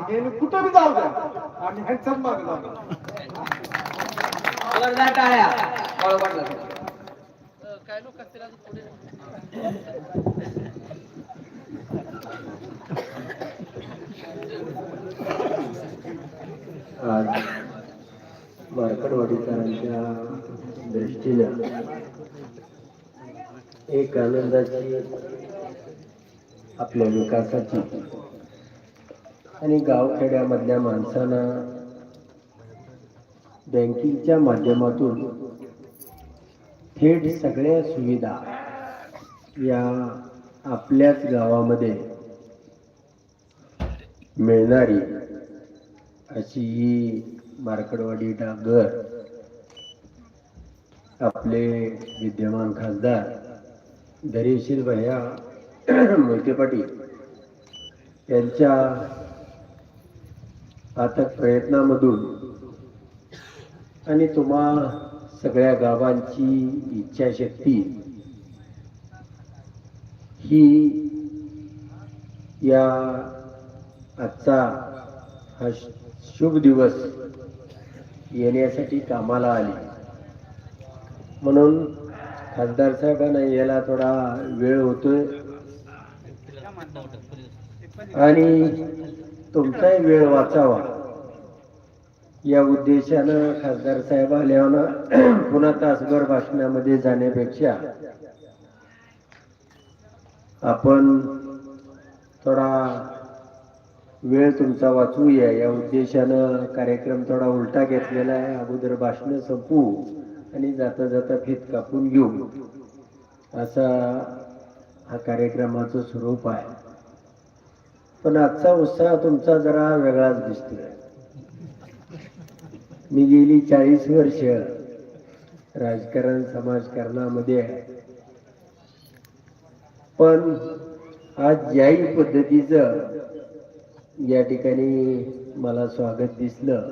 आणि हे कुठं बी जाऊ द्या. आम्ही ह्यांच्याच मागे जोरदार टाळ्या दृष्टीनं एक आनंदाची आपल्या विकासाची आणि गावखेड्यामधल्या माणसांना बँकिंगच्या माध्यमातून थेट सगळ्या सुविधा या आपल्याच गावामध्ये मिळणारी अशी ही मार्कडवाडी डागर आपले विद्यमान खासदार धैर्यशील भैया मोहिते पाटील यांच्या अथक प्रयत्नामधून. आणि तुम्हा सगळ्या गावांची इच्छाशक्ती ही या आजचा हा शुभ दिवस येण्यासाठी कामाला आली. म्हणून खासदार साहेबांना यायला थोडा वेळ होतोय. आणि तुमचाही वेळ वाचावा. या उद्देशानं खासदार साहेब आल्यावर पुन्हा तासभर भाषणामध्ये जाण्यापेक्षा आपण थोडा वेळ तुमचा वाचवूया. या उद्देशानं कार्यक्रम थोडा उलटा घेतलेला आहे. अगोदर भाषण संपू आणि जाता जाता फित कापून घेऊ. असा हा कार्यक्रमाचं स्वरूप आहे. पण आजचा उत्साह तुमचा जरा वेगळाच दिसतोय. मी गेली चाळीस वर्ष राजकारण समाजकारणामध्ये पण आज ज्याही पद्धतीचं या ठिकाणी मला स्वागत दिसलं.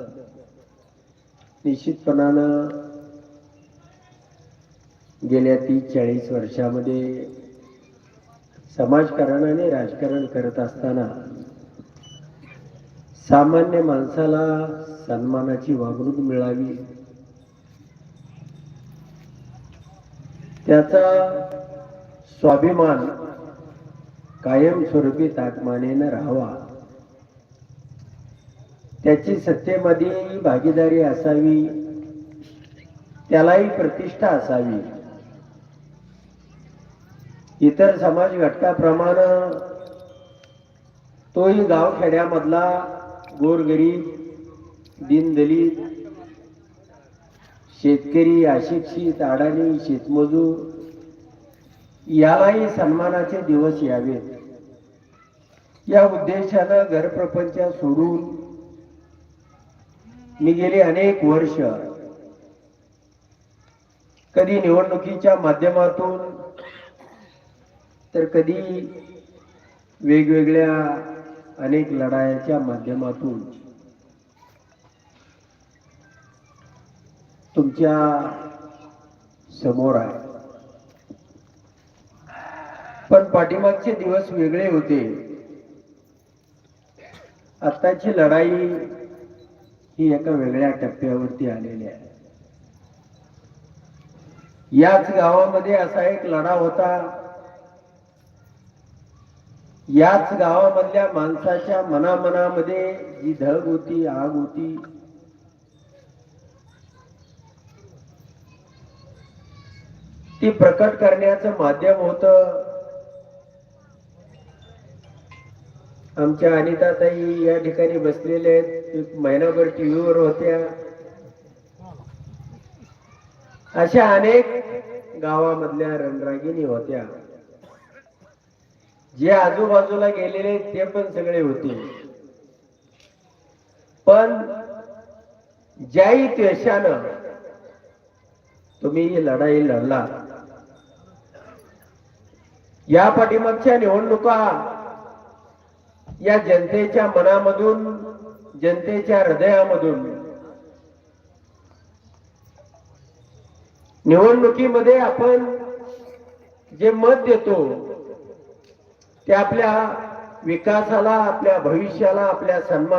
निश्चितपणानं गेल्या तीस चाळीस वर्षामध्ये समाजकारण आणि राजकारण करत असताना सामान्य माणसाला सन्मानाची वागणूक मिळावी. त्याचा स्वाभिमान कायमस्वरूपी तापमानेनं राहावा. त्याची सत्तेमध्ये भागीदारी असावी. त्यालाही प्रतिष्ठा असावी. इतर समाज घटकाप्रमाणे तोही गावखेड्यामधला गोरगरीब दीनदलित शेतकरी अशिक्षित अडाणी शेतमजूर यालाही सन्मानाचे दिवस यावेत. या उद्देशानं घरप्रपंच सोडून मी गेली अनेक वर्ष. कधी निवडणुकीच्या माध्यमातून तर कधी वेगवेगळ्या अनेक लढायांच्या माध्यमातून तुमच्यासमोर आहे. पण पाठीमागचे दिवस वेगळे होते. आत्ताची लढाई ही एका वेगळ्या टप्प्यावरती आलेली आहे. याच गावामध्ये असा एक लढा होता. याच गावामधल्या माणसाच्या मनामनामध्ये जी धग होती आग होती ती प्रकट करण्याचं माध्यम होत. आमच्या अनिताताई या ठिकाणी बसलेले आहेत. एक महिनाभर टीव्हीवर होत्या. अशा अनेक गावामधल्या रणरागिणी होत्या. जे आजूबाजूला गेलेले ते पण सगळे होते. पण ज्याही द्वेषानं तुम्ही ही लढाई लढला. या पाठीमागच्या निवडणुका या जनतेच्या मनामधून जनतेच्या हृदयामधून निवडणुकीमध्ये आपण जे मत देतो ते आपल्या विकासाला आपल्या भविष्याला आपल्या सन्मान